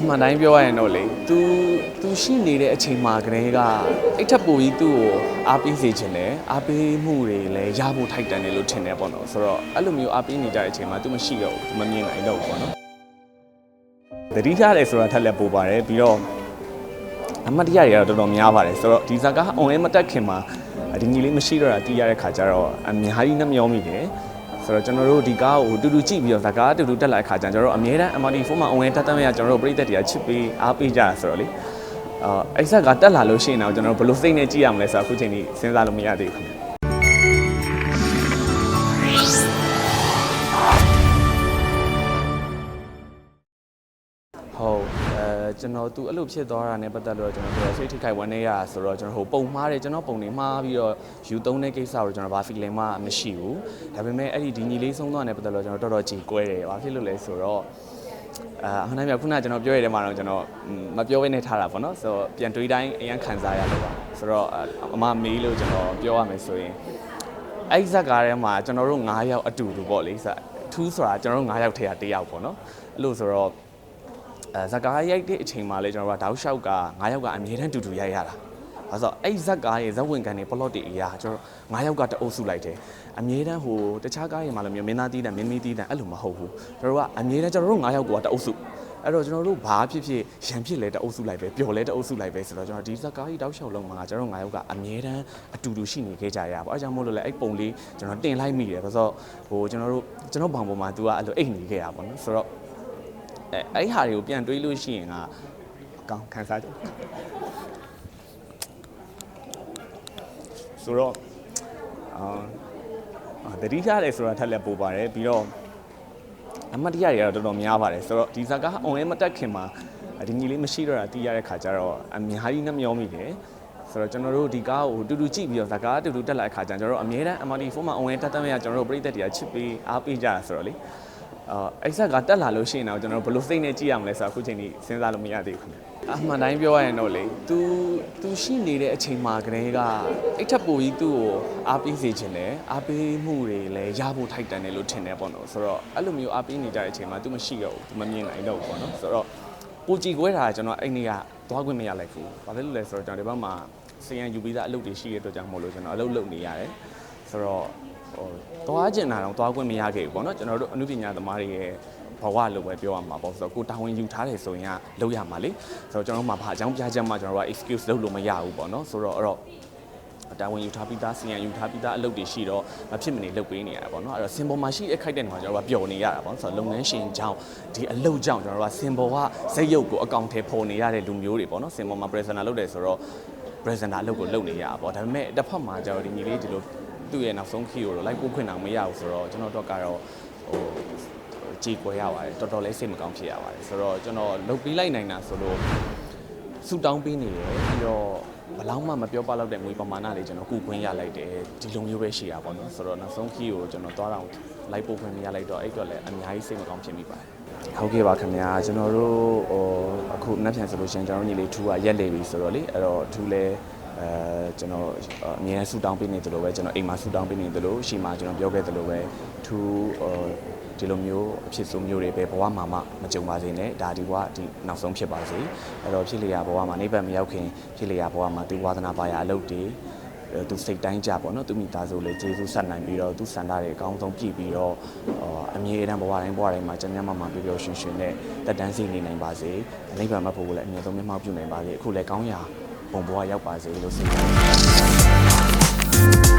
အမှန်တိုင်းပြောရရင်တော့လေ तू तू ရှိနေတဲ့အချိန်မှာကလေးကအဲ့ထက်ပိုပြီးသူ့ကိုအားပေးစေချင်တယ်အားပေးမှုတွေလည်းရဖို့ထိုက်တန်တယ်လို့ထင်တယ်ပေါ့နော်ဆိုတော့အဲ့လိုမျိုးအားပေးနေကြတဲ့အချိန်မှာ तू မရှိတော့ဘူး तू မမြင်နိုင်တော့ဘူးပေါ့နော်တတိထားတယ်ဆိုတာထက်လည်းပိုပါတယ်ပြီးတော့အမတ်တရားတွေကတော့တော်တော်များပါတယ်ဆိုတော့ဒီဇာက online မတက်ခင်မှာဒီညီလေးမရှိတော့တာတီးရတဲ့ခါကျတော့အများကြီးနှမျောမိတယ် ဆိုတော့ကျွန်တော်တို့ဒီကားကိုတူတူကြည့်ပြီးတော့ဇာကားတူတူတက်လာတဲ့ခါကျရင်ကျွန်တော်တို့အမြဲတမ်း MRT4 မှာ online တက်တက်မဲ့ကျွန်တော်တို့ပြည်သက်တွေကချစ်ပေးအားပေးကြတာဆိုတော့လေအာအဲ့ဆက်ကတက်လာလို့ရှိရင်တော့ကျွန်တော်တို့ဘယ်လိုစိတ်နဲ့ကြည့်ရမလဲဆိုတာအခုချိန်ထိစဉ်းစားလို့မရသေးဘူးခင်ဗျဟုတ်အဲ ကျွန်တော်သူအဲ့လိုဖြစ်သွားတာနဲ့ပတ်သက်လို့ကျွန်တော်တို့စိတ်ထိခိုက်ဝမ်းနည်းရဆိုတော့ကျွန်တော်ဟိုပုံမှားတယ်ကျွန်တော်ပုံတွေမှားပြီးတော့ယူသုံးတဲ့ကိစ္စကိုကျွန်တော်ဘာ feeling မှမရှိဘူးဒါပေမဲ့အဲ့ဒီဒီညီလေးဆုံးသွားတဲ့ပတ်သက်လို့ကျွန်တော်တော်တော်ကြည်ကွဲတယ်ဘာဖြစ်လို့လဲဆိုတော့အာအမှန်တမ်းပြောခုနကကျွန်တော်ပြောရတဲ့မှာတော့ကျွန်တော်မပြောဘဲနဲ့ထားတာပေါ့နော်ဆိုတော့ပြန်တွေးတိုင်းအရင်ခံစားရလို့ပါဆိုတော့အမမေးလို့ကျွန်တော်ပြောရမယ်ဆိုရင်အဲ့ဇက်ကားထဲမှာကျွန်တော်တို့9ယောက်အတူတူပေါ့လေစထူးဆိုတာကျွန်တော်တို့9ယောက်ထဲကတစ်ယောက်ပေါ့နော်အဲ့လိုဆိုတော့အဲ ဇက်ကားရိုက်တဲ့အချိန်မှာလေကျွန်တော်တို့ကတောက်လျှောက်က9ယောက်ကအမြဲတမ်းတူတူရိုက်ရတာအဲဆိုအဲ့ဇက်ကားရဲ့ဇက်ဝင်ကန်တွေပလော့တွေအရာကျွန်တော်9ယောက်ကတအုပ်စုလိုက်တယ်အမြဲတမ်းဟိုတခြားကားတွေမှာလည်းမျိုးမင်းသားတီးတယ်မင်းမီးတီးတယ်အဲ့လိုမဟုတ်ဘူးကျွန်တော်တို့ကအမြဲတမ်းကျွန်တော်တို့9ယောက်ကတအုပ်စုအဲ့တော့ကျွန်တော်တို့ဘာဖြစ်ဖြစ်ရံဖြစ်လဲတအုပ်စုလိုက်ပဲပျော်လဲတအုပ်စုလိုက်ပဲဆိုတော့ကျွန်တော်ဒီဇက်ကားကြီးတောက်လျှောက်လုံးမှာကျွန်တော်တို့9ယောက်ကအမြဲတမ်းအတူတူရှိနေခဲ့ကြရပါအဲကြောင့်မို့လို့လဲအဲ့ပုံလေးကျွန်တော်တင်လိုက်မိတယ်ဆိုတော့ဟိုကျွန်တော်တို့ကျွန်တော်ဘောင်ပေါ်မှာ तू ကအဲ့လိုအိတ်နေခဲ့တာပေါ့နော်ဆိုတော့ အဲအဲ့ဟာတွေကိုပြန်တွေးလို့ရှိရင်ကအကောင်းခံစားကြဆိုတော့အာတတိထားတယ်ဆိုတာထက်လည်းပိုပါတယ်ပြီးတော့အမတ်တရားတွေကတော့တော်တော်များပါတယ်ဆိုတော့ဒီဇာက online မတက်ခင်မှာဒီညီလေးမရှိတော့တာတီးရတဲ့ခါကျတော့အများကြီးနှမျောမိတယ်ဆိုတော့ကျွန်တော်တို့ဒီကားကိုတူတူကြည့်ပြီးတော့ဇာကားတူတူတက်လာတဲ့ခါကျရင်ကျွန်တော်တို့အများတန်း MRT4 မှာ online တက်တက်မဲ့ကျွန်တော်တို့ပြည်သက်တွေကချစ်ပေးအားပေးကြတာဆိုတော့လေ အာအဲ့ဆက်ကတက်လာလို့ရှိရင်တော့ကျွန်တော်တို့ဘယ်လိုစိတ်နဲ့ကြည့်ရမလဲဆိုတာအခုချိန်ထိစဉ်းစားလို့မရသေးဘူးခင်ဗျအမှန်တိုင်းပြောရရင်တော့လေ तू तू ရှိနေတဲ့အချိန်မှာကလေးကအဲ့ထက်ပိုပြီးသူ့ကိုအားပေးစေချင်တယ်အားပေးမှုတွေလည်းရဖို့ထိုက်တန်တယ်လို့ထင်တယ်ပေါ့နော်ဆိုတော့အဲ့လိုမျိုးအားပေးနေကြတဲ့အချိန်မှာ तू မရှိတော့ဘူး तू မမြင်နိုင်တော့ဘူးပေါ့နော်ဆိုတော့ကိုကြည်ခွဲတာကကျွန်တော်အဲ့နေ့ကသွားခွင့်မရလိုက်ဘူးဘာဖြစ်လို့လဲဆိုတော့ကျွန်တော်ဒီဘက်မှာစီယံယူပြီးသားအလုပ်တွေရှိတဲ့အတွက်ကြောင့်မို့လို့ကျွန်တော်အလုပ်လုပ်နေရတယ်ဆိုတော့ ဟိုသွားကျင်တာတော့သွားခွင့်မရခဲ့ဘူးပေါ့နော်ကျွန်တော်တို့အမှုပညာသမားတွေရဲ့ဘဝလို့ပဲပြောရမှာပေါ့ဆိုတော့ကိုတာဝန်ယူထားတယ်ဆိုရင်ကလုပ်ရမှာလေဆိုတော့ကျွန်တော်တို့မှာဘာအကြောင်းပြချက်မှကျွန်တော်တို့က excuse လုပ်လို့မရဘူးပေါ့နော်ဆိုတော့အဲ့တော့တာဝန်ယူထားပြီးသားစီယံယူထားပြီးသားအလုပ်တွေရှိတော့မဖြစ်မနေလုပ်ပေးနေရတာပေါ့နော်အဲ့တော့စင်ပေါ်မှာရှိတဲ့ခိုက်တဲ့နေမှာကျွန်တော်တို့ကပျော်နေရတာပေါ့ဆိုတော့လုပ်ငန်းရှင်ကြောင့်ဒီအလုပ်ကြောင့်ကျွန်တော်တို့ကစင်ပေါ်ကဇက်ရုပ်ကိုအကောင့်ထဲပေါ်နေရတဲ့လူမျိုးတွေပေါ့နော်စင်ပေါ်မှာ presenter လုပ်တယ်ဆိုတော့ presenter အလုပ်ကိုလုပ်နေရတာပေါ့ဒါပေမဲ့တစ်ဖက်မှာကျတော့ဒီညီလေးဒီလို သူ့ရဲ့နောက်ဆုံး key ကိုတော့လိုက်ပို့ခွင့်အောင်မရဘူးဆိုတော့ကျွန်တော်တို့ကတော့ဟိုကြည်ကွယ်ရပါတယ်တော်တော်လေးစိတ်မကောင်းဖြစ်ရပါတယ်ဆိုတော့ကျွန်တော်လုပ်ပြီးလိုက်နိုင်တာဆိုလို့ဆူတောင်းပေးနေတယ်ပြီးတော့ဘယ်လောက်မှမပြောပလောက်တဲ့ငွေပမာဏလေးကျွန်တော်ကုခွင့်ရလိုက်တယ်ဒီလိုမျိုးပဲရှိတာပေါ့နော်ဆိုတော့နောက်ဆုံး key ကိုကျွန်တော်သွားတော့လိုက်ပို့ခွင့်မရလိုက်တော့အဲ့တော့လည်းအများကြီးစိတ်မကောင်းဖြစ်မိပါတယ်ဟုတ်ကဲ့ပါခင်ဗျာကျွန်တော်တို့ဟိုအခုနှစ်ပြန်ဆိုလို့ရှိရင်ကျွန်တော်ညီလေးထူကရက်လေပြီဆိုတော့လေအဲ့တော့ထူလဲ အဲကျွန်တော်အမြဲဆူတောင်းပေးနေတယ်လို့ပဲကျွန်တော်အိမ်မှာဆူတောင်းပေးနေတယ်လို့ရှေ့မှာကျွန်တော်ပြောခဲ့တယ်လို့ပဲထူဟိုဒီလိုမျိုးအဖြစ်ဆိုမျိုးတွေပဲဘဝမှာမှမကြုံပါစေနဲ့ဒါဒီဘဝဒီနောက်ဆုံးဖြစ်ပါစေအဲ့တော့ဖြစ်လျာဘဝမှာနိဗ္ဗာန်မရောက်ခင်ဖြစ်လျာဘဝမှာသူဝါသနာပါရအလုပ်တွေအဲသူစိတ်တိုင်းကြပေါ့နော်သူမိသားစုလေးကျေးဇူးဆက်နိုင်ပြီးတော့သူစန္ဒတွေအကောင်းဆုံးပြည့်ပြီးတော့အမြဲတမ်းဘဝတိုင်းဘဝတိုင်းမှာကျမ်းမာမှာပျော်ပျော်ရွှင်ရွှင်နဲ့တက်တန်းစီနေနိုင်ပါစေနိဗ္ဗာန်မဖို့လည်းအမြဲဆုံးမျက်မှောက်ပြုနိုင်ပါစေအခုလည်းကောင်းရာ ပုံပေါ်ကရောက်ပါစေလို့ဆုတောင်းပါတယ်